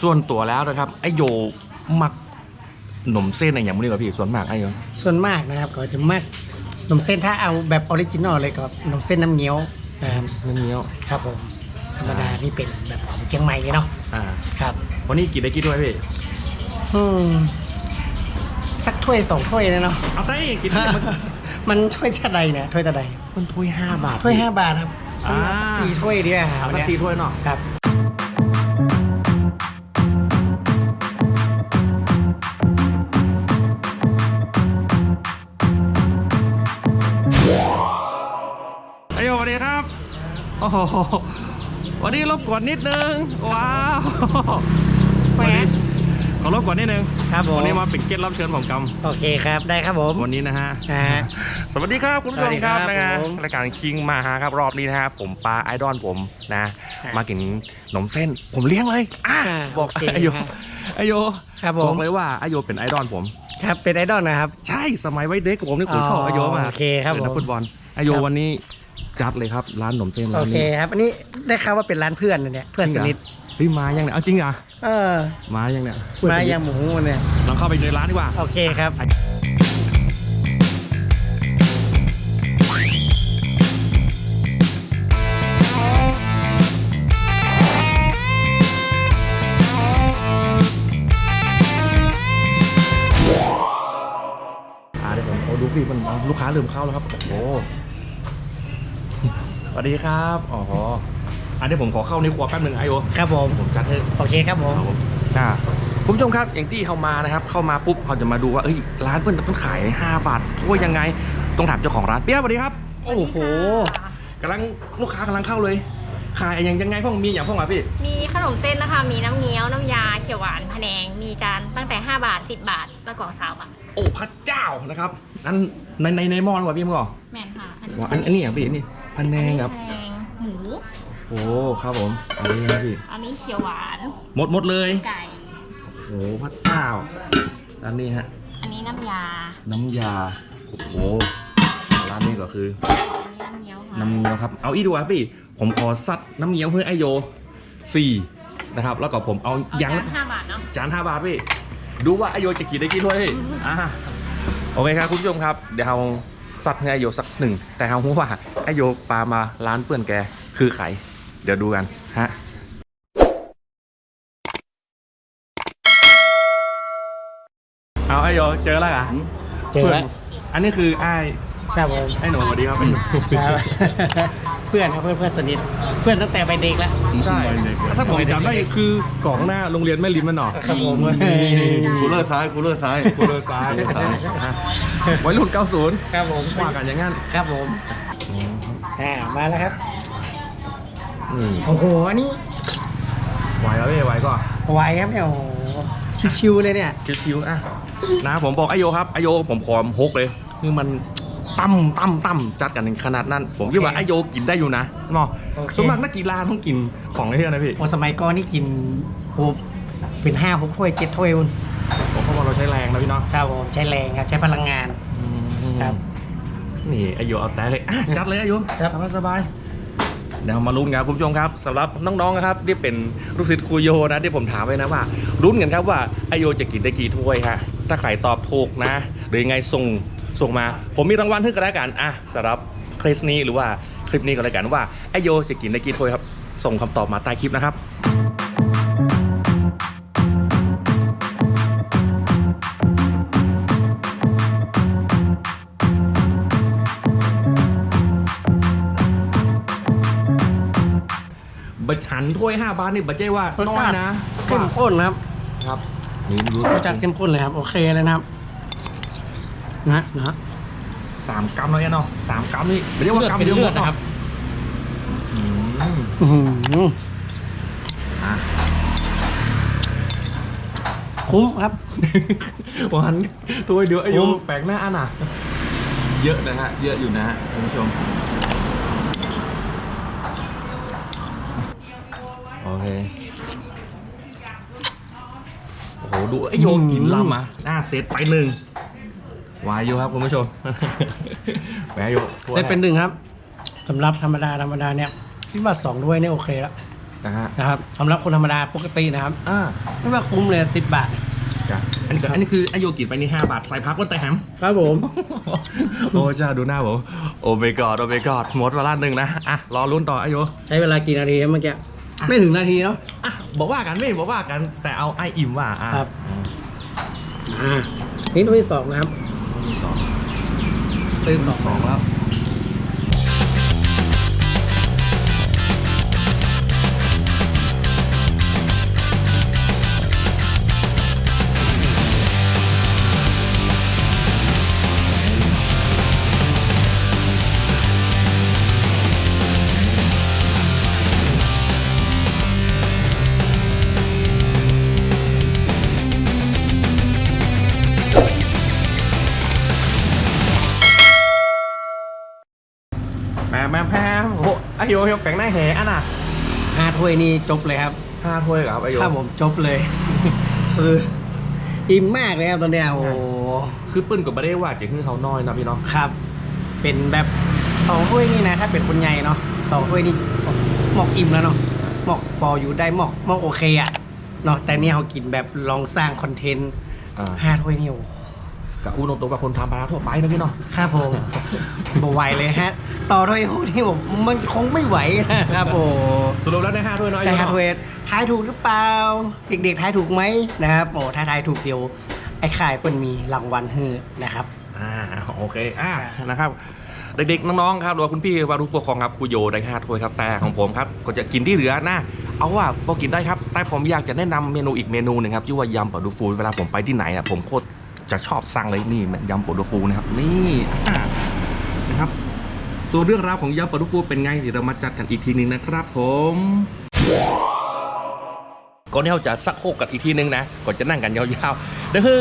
ส่วนตัวแล้วนะครับไอโยมักหนมเส้นอะไรอย่างนี้กว่าพี่ส่วนมากไอโยส่วนมากนะครับก็จะมากขนมเส้นถ้าเอาแบบออริจินอลเลยก็ขนมเส้นน้ำเงี้ยวนะครับน้ำเงี้ยวครับผมธรรมดานี่เป็นแบบของเชียงใหม่เลยเนาะอ่าครับวันนี้กินได้กี่ถ้วยพี่อืมสักถ้วยสองถ้วยนะเนาะเอาได้กินได้มันมันถ้วยเท่าใดเนี่ยถ้วยเท่าใดมันถ้วยห้าบาทถ้วยห้าบาทครับอ่าสักสี่ถ้วยเดียวเอาสักสี่ถ้วยเนาะครับ โอ้โหวันนี้รบกวนนิดนึง ว้าวแหวะขอรบกวนนิดนึงครับผมวันนี้มาเป็นเกตรับเชิญของกำโอเคครับได้ครับผมวันนี้นะฮะอ่าสวัสดีครับคุณผู้ชสวัมสดีคครัรับบนะฮะผมรายการคิงมาฮาครับรอบนี้นะฮะผมปลาไอดอลผมนะครับมากินขนมเส้น ผมเลี้ยงเลยอะอ่าบอกโอเคอายุครับอายุครับผบอมกเลยว่าอายุเป็นไอดอลผมครับเป็นไอดอลนะครับ ใช่สมัยวัยเด็กผมนี่ผมชอบอ๋ออายุมากโอเคครับเป็นนักผมฟุตบอลอายุครับวันนี้ จัดเลยครับร้านขนมเส้นโอร้านเคนี้ครับ อันนี้ได้ข่าวว่าเป็นร้านเพื่อนนะเนี่ย เพื่อนสนิท เฮ้ยมายังเนี่ยเอาจริงเหรอเออ มายังเนี่ยมายังหมูเนี่ยลองเข้าไปในร้านดีกว่า โอเคครับ อ่าเดี๋ยวผมเอาดูพี่มันเอาลูกค้าลืมเข้าแล้วครับ โอ้โห สวัสดีครับอ๋ออันนี้ผมขอเข้าในครัวแป๊บหนึ่งไอโอครับผมผมจัดให้โอเคครับผมครับผมอ่าคุณผู้ชมครับอย่างที่เขามานะครับเข้ามาปุ๊บเขาจะมาดูว่าเอ้ยร้านเพื่อนต้องขาย 5 บาทถ้วยยังไงต้องถามเจ้าของร้านเปียกสวัสดีครับ โอ้โหกำลังลูกค้ากำลังเข้าเลยขายอย่างยังไงพ่องมีอย่างพ่องอะพี่ มีขนมเส้นนะคะ มีน้ำเงี้ยวน้ำยาเขียวหวานพะแนง มีจานตั้งแต่ 5 บาท 10 บาท แล้วก็สาวบาท โอ้พระเจ้านะครับอันในในในหม้อหรือเปล่าพี่มึงบอกแม่นค่ะอันว่าอันอันนี้อย่างพี่อันนี่ พันแนงครับพะแนงหมูโอ้ครับผมอันนี้นะพี่อันนี้เขียวหวานหมดหมดเลยไก่ โอ้พระเจ้าอันนี้ฮะ อันนี้น้ำยาน้ำยา โอ้โหร้านนี้ก็คือ อันนี้น้ำเงี้ยวค่ะน้ำเงี้ยวครับ เอาอีกดีกว่าพี่ ผมขอซัดน้ำเงี้ยวเพื่อไอโยสี่นะครับ แล้วก็ผมเอาเอายังจาน5บาทเนาะ จานห้าบาทพี่ ดูว่าไอโยจะกี่ได้กี่ถ้วยพี่อ่าโอเคครับคุณผู้ชมครับ เดี๋ยวเรา ซัดให้ไอโยสักหนึ่ง แต่เรารู้ว่าไอโยปลามาร้านเพื่อนแกคือไข่เดี๋ยวดูกันฮะเอาไอโยเจอแล้วเหรอะเจอแล้วอันนี้คือไอ ครับผมไอหนูสวัสดีครับไอหนูครับเพื่อนครับเพื่อนเพื่อนสนิทเพื่อนตั้งแต่ไปเด็กแล้ว ใช่ถ้าผมจำได้คือกล่องหน้าโรงเรียนแม่ริมมันหนอครับผมคูลเลอร์ซ้ายคูลเลอร์ซ้ายคูเลอร์ซ้ายคูลเลอร์ซ้ายฮะวัยรุ่น90 ครับผมว่ากันอย่างงั้นครับผมอ่ามาแล้วครับนี่โอ้โหอันนี้ไหวแล้วพี่ไหวก็ไหวครับเนี่ยโอ้โหชิวๆเลยเนี่ยชิวๆอะนะผมบอกไอโยครับไอโยผมขอมฮกเลยคือมัน ตั้มตั้มตั้มจัดกันขนาดนั้น ผมคิดว่าโอเคไอโยกินได้อยู่นะเนาะโอเคส่วนมากนักกีฬาต้องกินของไอ้เหี้ยนะพี่โอ้สมัยก่อนนี่กินโอ้เป็นห้าหกถ้วยเจ็ดถ้วยคุณผมเพราะว่าเราใช้แรงนะพี่เนาะครับผมใช้แรงครับ ใช้พลังงาน ครับ นี่ไอโยเอาแต่เลยอะจัดเลยไอโย ครับ สบายสบายๆเดี๋ยวมาลุ้นกันครับคุณผู้ชมครับสำหรับน้องๆนะครับที่เป็นลูกศิษย์ครูโยนะที่ผมถามไว้นะว่าลุ้นกันครับว่าไอโยจะกินได้กี่ถ้วยฮะถ้าใครตอบถูกนะ หรือยังไงส่ง ส่งมา ผมมีรางวัลให้กันแล้วกันอะสำหรับคลิปนี้หรือว่าคลิปนี้ก็แล้วกันว่าไอโยจะกินได้กี่ถ้วยครับ ส่งคำตอบมาใต้คลิปนะครับบัตรหันถ้วย5บาทนี่บัตรใจว่าน้อยนะเข้มข้นครับ ครับนี่รู้รสชาติเข้มข้นเลยครับ โอเคเลยนะครับ นะนะสามกรัมเลยเนาะสามกรัมนี่ไม่เรียกว่ากรัมเป็นเดียวเลืหมอดดนะครับอืมอื้อหืออะคุ้มครับวันถ้วยเดียวอายุโอ้แปลกหน้าอันอะ เยอะนะฮะ เยอะอยู่นะฮะคุณผู้ชม โอเค โอ้โห ดูไอโยกินลำอะหน้าเซตไปหนึ่ง วายอยู่ครับคุณผู้ชม แหมโยถ้วยเซตเป็นหนึ่งครับสำหรับธรรมดาธรรมดาเนี่ยคิดว่าสองด้วยเนี่ยโอเคแล้วอนะฮะนะครับสำหรับคนธรรมดาปกตินะครับอ่าไม่ว่าคุ้มเลยสิบบาท จ้ะอันนี้ก็อันนี้คืออายุกินไปนี่ห้าบาทใส่พักก็แต่แฮม ครับผม โอ้จ้าดูหน้าผมโอ้เมกอดโอ้เมกอดหมดเวลาหนึ่งนะอะรอลุ้นต่ออายุใช้เวลากี่นาทีครับเมื่อกี้ไม่ถึงนาทีเนาะอะบอกว่ากันไม่บอกว่ากันแต่เอาไออิ่มว่าอะครับอ่านี่ตัวที่สองนะครับ สองตัวที่สองสองแล้ว อ้โหอายุยกแก่งหน้าแหอันน่ะห้าถ้วยนี่จบเลยครับห้าถ้วยเหรอครับอายุครับผมจบเลย คืออิ่มมากเลยครับตอนเนี้ยโอ้โหคือปื้นกับไม่ได้ว่าจะขึ้นเขาน้อยนะพี่เนาะครับ เป็นแบบสองถ้วยนี่นะ ถ้าเป็นคนใหญ่เนาะสองถ้วยนี่หมอกอิ่มแล้วเนาะหมอกพออยู่ได้หมอกหมอกโอเคอะเนาะแต่เนี่ยเขากินแบบลองสร้างคอนเทนต์อ่าห้าถ้วยนี่โอ้โห กับอูโนโตวกับคนทำปลาร้าทั่วไปนะพี่เนาะครับผมบไหวเลยฮะ ต่อถ้วยนี่ผมมันคงไม่ไหวนะครับโอ้สรุปแล้วได้ห้าถ้วยเนาะอาแต่ยุฮาเนาะทเวททายถูกหรือเปล่า เด็กๆทายถูกไหมนะครับโอ้ถ้าทายถูกเดียวไอ้ข่ายเปิ้นมีรางวัลให้นะครับอ่าโอเคอ่านะครับเด็กๆน้องๆครับหรือว่าคุณพี่วารุปกครองครับครูโยได้ห้าถ้วยครับแต่ของผมครับก็จะกินที่เหลือนะเอาว่าพอกินได้ครับแต่ผมอยากจะแนะนำเมนูอีกเมนูหนึ่งครับชื่อว่ายำปลาดูฟูเวลาผมไปที่ไหนอะผมโคตร จะชอบสั่งเลยนี่ยำปลาดูฟูนะครับ นี่อ่านะครับ ส่วนเรื่องราวของยำปลาดูฟูเป็นไงเดี๋ยวเรามาจัดกันอีกทีหนึงนะครับผมก่อนที่เราจะสักโคกกันอีกทีนึงนะก่อนจะนั่งกันยาวๆนั่นคือ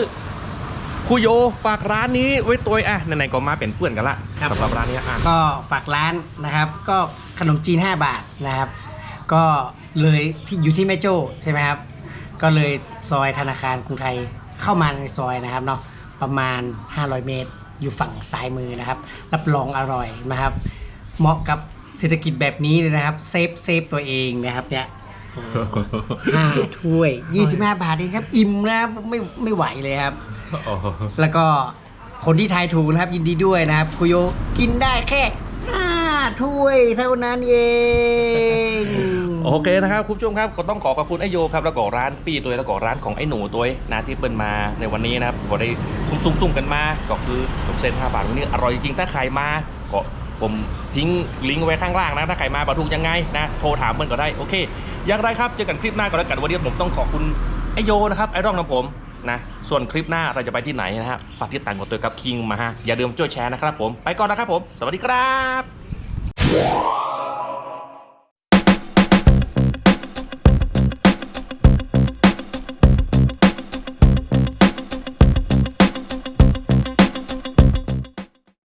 ครูโยฝากร้านนี้ไว้ตัวอะไหนๆก็มาเป็นเพื่อนกันละครับสำหรับร้านนี้อะก็ฝากร้านนะครับ ก็ขนมจีน 5 บาทนะครับ ก็เลยที่อยู่ที่แม่โจ้ใช่ไหมครับ ก็เลยซอยธนาคารกรุงไทย เข้ามาในซอยนะครับเนาะประมาณ 500 เมตร อยู่ฝั่งซ้ายมือนะครับ รับรองอร่อยนะครับ เหมาะกับเศรษฐกิจแบบนี้เลยนะครับ เซฟเซฟตัวเองนะครับเนี่ยโอ้โหห้าถ้วย 25 บาทเองครับ อิ่มนะครับไม่ไม่ไหวเลยครับ แล้วก็คนที่ทายถูกนะครับ ยินดีด้วยนะครับ คุโยกินได้แค่ห้าถ้วยเท่านั้นเอง โอเคนะครับคุณผู้ชมครับก็ต้องขอขอบคุณไอโยครับแล้วก็ร้านปีตัวแล้วก็ร้านของไอหนูตัวนะที่เปิ้ลมาในวันนี้นะครับก็ได้ซุ่มๆกันมาก็คือทุกเซน5บาทวันนี้อร่อยจริงถ้าใครมาก็ผมทิ้งลิงก์ไว้ข้างล่างนะถ้าใครมาบรรทุกยังไงนะโทรถามเปิ้ลก็ได้โอเคอย่างไรครับเจอกันคลิปหน้าก็แล้วกันวันนี้ผมต้องขอบคุณไอโยนะครับไอรองนของผมนะส่วนคลิปหน้าเราจะไปที่ไหนนะฮะฝากติดตามกดตัวกับคิงมาฮะอย่าลืมช่วยแชร์นะครับผมไปก่อนนะครับผม สวัสดีครับ